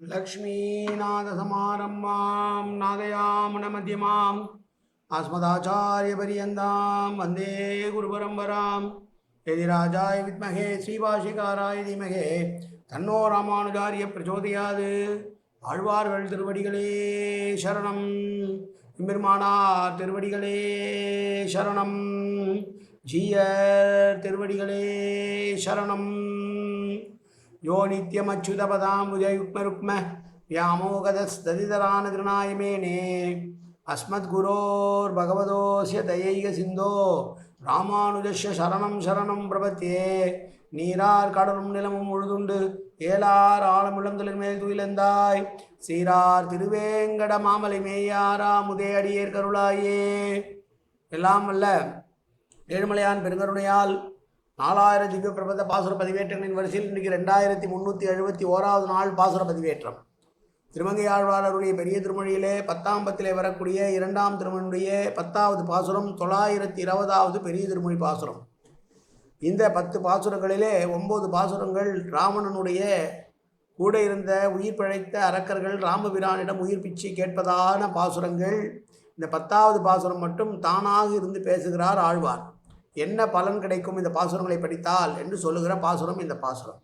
லக்ஷ்மீநாதசமாரம்பாம் நாதயாமணமத்தியமாம் அஸ்மதாச்சாரியபரியந்தாம் வந்தே குருபரம்பராம். எதிராஜாய வித்மகே ஸ்ரீபாஷிகாராய தீமகே. தன்னோ ராமானுஜாரிய பிரச்சோதையாது. ஆழ்வார்கள் திருவடிகளே சரணம். எம்பெருமானார் திருவடிகளே சரணம். ஜீயர் திருவடிகளே சரணம். யோ நித்யமச்சுதபதாம்புஜயுக்மருக்ம வியாமோகதஸ்ததிதரானுகிருணாயமேனே அஸ்மத்குரோர் பகவதோசிய தயைக சிந்தோ ராமானுஜஸ்ய சரணம் சரணம் பிரபத்தியே நீரார் கடலும் நிலமும் உழுதுண்டு ஏலார் ஆழமுழங்களின் மேல் துயிலந்தாய்। சீரார் திருவேங்கட மாமலை மேயாரா முதே அடியேர் கருளாயே। எல்லாம் அல்ல ஏழுமலையான் பெருங்கருணையால் நாலாயிரம் திவ்ய பிரபந்த பாசுர பதிவேற்றங்களின் வரிசையில் இன்றைக்கு ரெண்டாயிரத்தி முந்நூற்றி எழுபத்தி ஓராவது நாள் பாசுர பதிவேற்றம். திருமங்கையாழ்வாரருடைய பெரிய திருமொழியிலே பத்தாம் பத்திலே வரக்கூடிய இரண்டாம் திருமணியுடைய பத்தாவது பாசுரம் தொள்ளாயிரத்தி இருபதாவது பெரிய திருமொழி பாசுரம். இந்த பத்து பாசுரங்களிலே ஒம்பது பாசுரங்கள் ராவணனுடைய கூட இருந்த உயிர் பிழைத்த அரக்கர்கள் ராமபிரானிடம் உயிர் பிச்சை கேட்பதான பாசுரங்கள். இந்த பத்தாவது பாசுரம் மட்டும் தானாக இருந்து பேசுகிறார் ஆழ்வார். என்ன பலன் கிடைக்கும் இந்த பாசுரங்களை படித்தால் என்று சொல்லுகிற பாசுரம் இந்த பாசுரம்.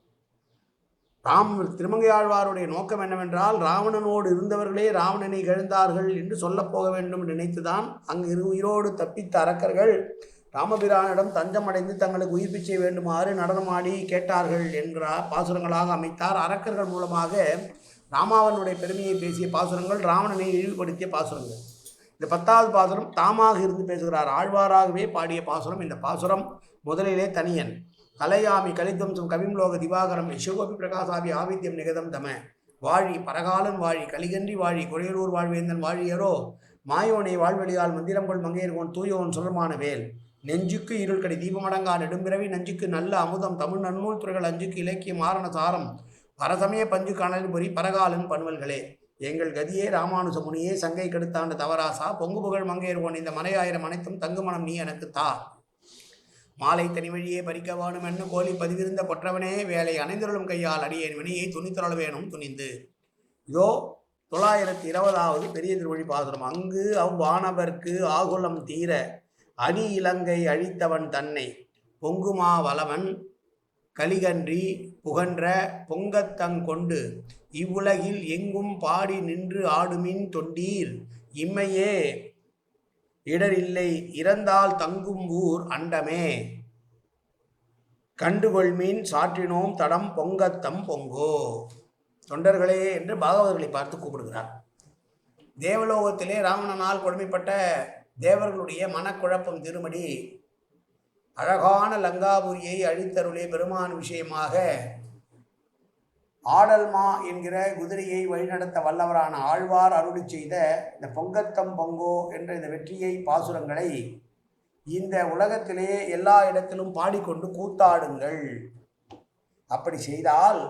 ராம் திருமங்கையாழ்வாருடைய நோக்கம் என்னவென்றால் ராவணனோடு இருந்தவர்களே ராவணனை இழந்தார்கள் என்று சொல்லப் போக வேண்டும் நினைத்துதான் அங்கு இரு உயிரோடு தப்பித்த அரக்கர்கள் ராமபிரானிடம் தஞ்சமடைந்து தங்களுக்கு உயிர் பிச்சை வேண்டுமாறு நடனமாடி கேட்டார்கள் என்கிறார் பாசுரங்களாக அமைத்தார். அரக்கர்கள் மூலமாக ராமாவனுடைய பெருமையை பேசிய பாசுரங்கள் ராவணனை இழிவுபடுத்திய பாசுரங்கள். இந்த பத்தாவது பாசுரம் தாமாக இருந்து பேசுகிறார். ஆழ்வாராகவே பாடிய பாசுரம் இந்த பாசுரம் முதலிலே தனியன். கலையாமி கலித்தம்சம் கவிம்லோக திவாகரம் யசோகோபி பிரகாசாபி ஆவித்யம் நிகதம் தம. வாழி பரகாலன் வாழி கலிகன்றி வாழி குறையலூர் வாழ்வேந்தன் வாழியரோ. மாயோனை வாழ்வெளியால் மந்திரங்கொள் மங்கையர்கோன் தூயோன் சுரமான வேல். நெஞ்சுக்கு இருள் இருள்கடி தீபமடங்கா நெடும்பிறவி நஞ்சுக்கு நல்ல அமுதம் தமிழ் நன்னூல் துறைகள் அஞ்சுக்கு இலக்கிய மாரண சாரம். பரசமய பஞ்சு காணல் பொறி பரகாலன் பன்வல்களே. எங்கள் கதியே ராமானுஜ முனியே சங்கை கெடுத்தாண்டு தவராசா பொங்கு புகழ் மங்கையர்வோன் இந்த மனையாயிரம் அனைத்தும் தங்குமணம் நீ எனக்கு தா. மாலை தனி வழியே பறிக்க வேணும் என்று கோழி பதிவிருந்த கொற்றவனே வேலை அணைந்தருளும் கையால் அடியேன் வினையை துணித்தருள வேணும் துணிந்து. இதோ தொள்ளாயிரத்தி இருபதாவது பெரிய திருவழி பாசுரம். அங்கு அவ்வானவர்க்கு ஆகுலம் தீர அடி இலங்கை அழித்தவன் தன்னை பொங்குமா வளவன் கலிகன்றி புகன்ற பொங்கத்தங்கொண்டு இவ்வுலகில் எங்கும் பாடி நின்று ஆடுமின் தொண்டீர். இம்மையே இடரில்லை இறந்தால் தங்கும் ஊர் அண்டமே. கண்டுகொள்மீன் சாற்றினோம் தடம் பொங்கத்தம் பொங்கோ. தொண்டர்களே என்று பாகவதர்களை பார்த்து கூப்பிடுகிறார். தேவலோகத்திலே ராவணனால் கொடுமைப்பட்ட தேவர்களுடைய மனக்குழப்பம் திருமடி அழகான லங்காபுரியை அழித்தருளே பெருமான் விஷயமாக ஆடல்மா என்கிற குதிரையை வழிநடத்த வல்லவரான ஆழ்வார் அருளி செய்த இந்த பொங்கத்தம் பொங்கோ என்ற இந்த வெற்றியை பாசுரங்களை இந்த உலகத்திலே எல்லா இடத்திலும் பாடிக்கொண்டு கூத்தாடுங்கள். அப்படி செய்தால்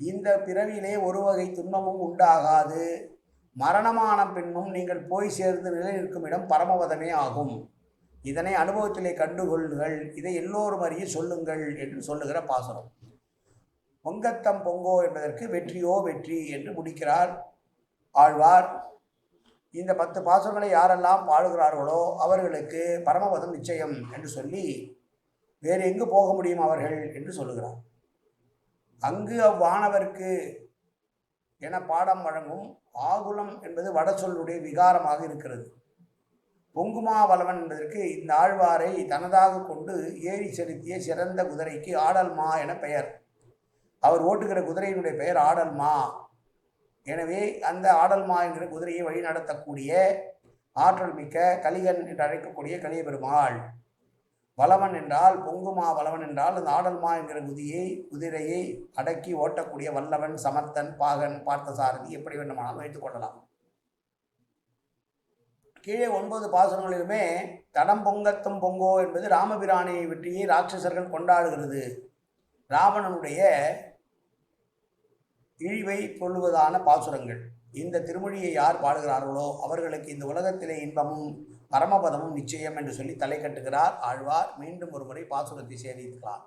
இந்த பிறவியிலே ஒரு வகை துன்பமும் உண்டாகாது. மரணமான பின்னும் நீங்கள் போய் சேர்ந்து நிலை நிற்கும் இடம் பரமவதமே ஆகும். இதனை அனுபவத்திலே கண்டுகொள்ளுங்கள் இதை எல்லோரும் அறிய சொல்லுங்கள் என்று சொல்லுகிற பாசனம் பொங்கத்தம் பொங்கோ என்பதற்கு வெற்றியோ வெற்றி என்று முடிக்கிறார் ஆழ்வார். இந்த பத்து பாசுரங்களை யாரெல்லாம் பாடுகிறார்களோ அவர்களுக்கு பரமபதம் நிச்சயம் என்று சொல்லி வேறு எங்கு போக முடியும் அவர்கள் என்று சொல்லுகிறார். அங்கு அவ்வானவர்க்கு என பாடம் வழங்கும் ஆகுலம் என்பது வடசொல்லுடைய விகாரமாக இருக்கிறது. பொங்குமா வளவன் என்பதற்கு இந்த ஆழ்வாரை தனதாக கொண்டு ஏறி செலுத்திய சிறந்த குதிரைக்கு ஆடல்மா என பெயர். அவர் ஓட்டுகிற குதிரையினுடைய பெயர் ஆடல்மா எனவே அந்த ஆடல்மா என்கிற குதிரையை வழிநடத்தக்கூடிய ஆற்றல் மிக்க கலிகன் என்று அழைக்கக்கூடிய கலிய பெருமாள் வளவன் என்றால் பொங்குமா வளவன் என்றால் அந்த ஆடல்மா என்கிற குதியை குதிரையை அடக்கி ஓட்டக்கூடிய வல்லவன் சமர்த்தன் பாகன் பார்த்தசாரதி எப்படி வேண்டுமானாலும் வைத்துக் கொள்ளலாம். கீழே ஒன்பது பாசுரங்களிலுமே தடம் பொங்கத்தும் பொங்கோ என்பது ராமபிரானை வெற்றியை ராட்சசர்கள் கொண்டாடுகிறது. ராவணனுடைய இழிவை சொல்லுவதான பாசுரங்கள். இந்த திருமொழியை யார் பாடுகிறார்களோ அவர்களுக்கு இந்த உலகத்திலே இன்பமும் பரமபதமும் நிச்சயம் என்று சொல்லி தலை கட்டுகிறார் ஆழ்வார் மீண்டும் ஒருமுறை பாசுரத்தை சேவிக்கிறார்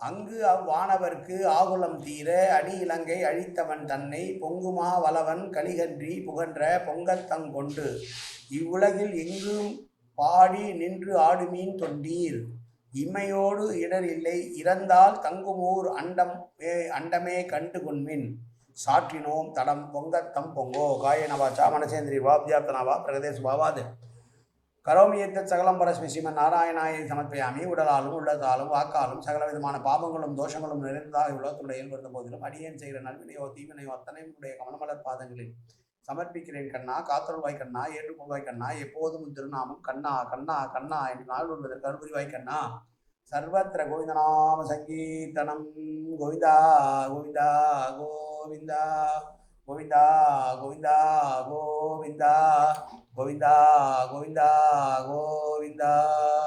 அங்கு அவ்வானவர்க்கு ஆகுலம் தீர அடி இலங்கை அழித்தவன் தன்னை பொங்குமா வளவன் கலிகன்றி புகன்ற பொங்கத்தங்கொண்டு இவ்வுலகில் எங்கும் பாடி நின்று ஆடுமீன் தொண்டீர். இம்மையோடு இடர் இல்லை இறந்தால் தங்குமூர் அண்டம் அண்டமே கண்டு கொன்மின் சாற்றினோம் தடம் பொங்கத்தம் பொங்கோ. காயனவாச்சா வா வாப்யாப்தனாவா பிரகதேஷ் பாவாது. கரோமி எத்தத் சகலம் பரஸ்மி ஸ்ரீமன் நாராயணாயை சமர்ப்பியாமி உடலாலும் உள்ளதாலும் வாக்காலும் சகல விதமான பாபங்களும் தோஷங்களும் நிறைந்ததாக உலகத்துடைய இருந்த போதிலும் அடியேன் செய்கிற நல்வினையோ தீவினையோ அத்தனையும் உடைய கமலமலர் பாதங்களில் சமர்ப்பிக்கிறேன் கண்ணா காத்தருள்வாய் கண்ணா ஏற்றுக்கொள்வாய் கண்ணா எப்போதும் திருநாமம் கண்ணா கண்ணா கண்ணா என்று நாள் உள்ளது அருள்புரிவாய் கண்ணா. சர்வத்திர கோவிந்தநாம சங்கீர்த்தனம். கோவிந்தா கோவிந்தா கோவிந்தா. 고민다 고민다 고민다 고민다 고민다 고민다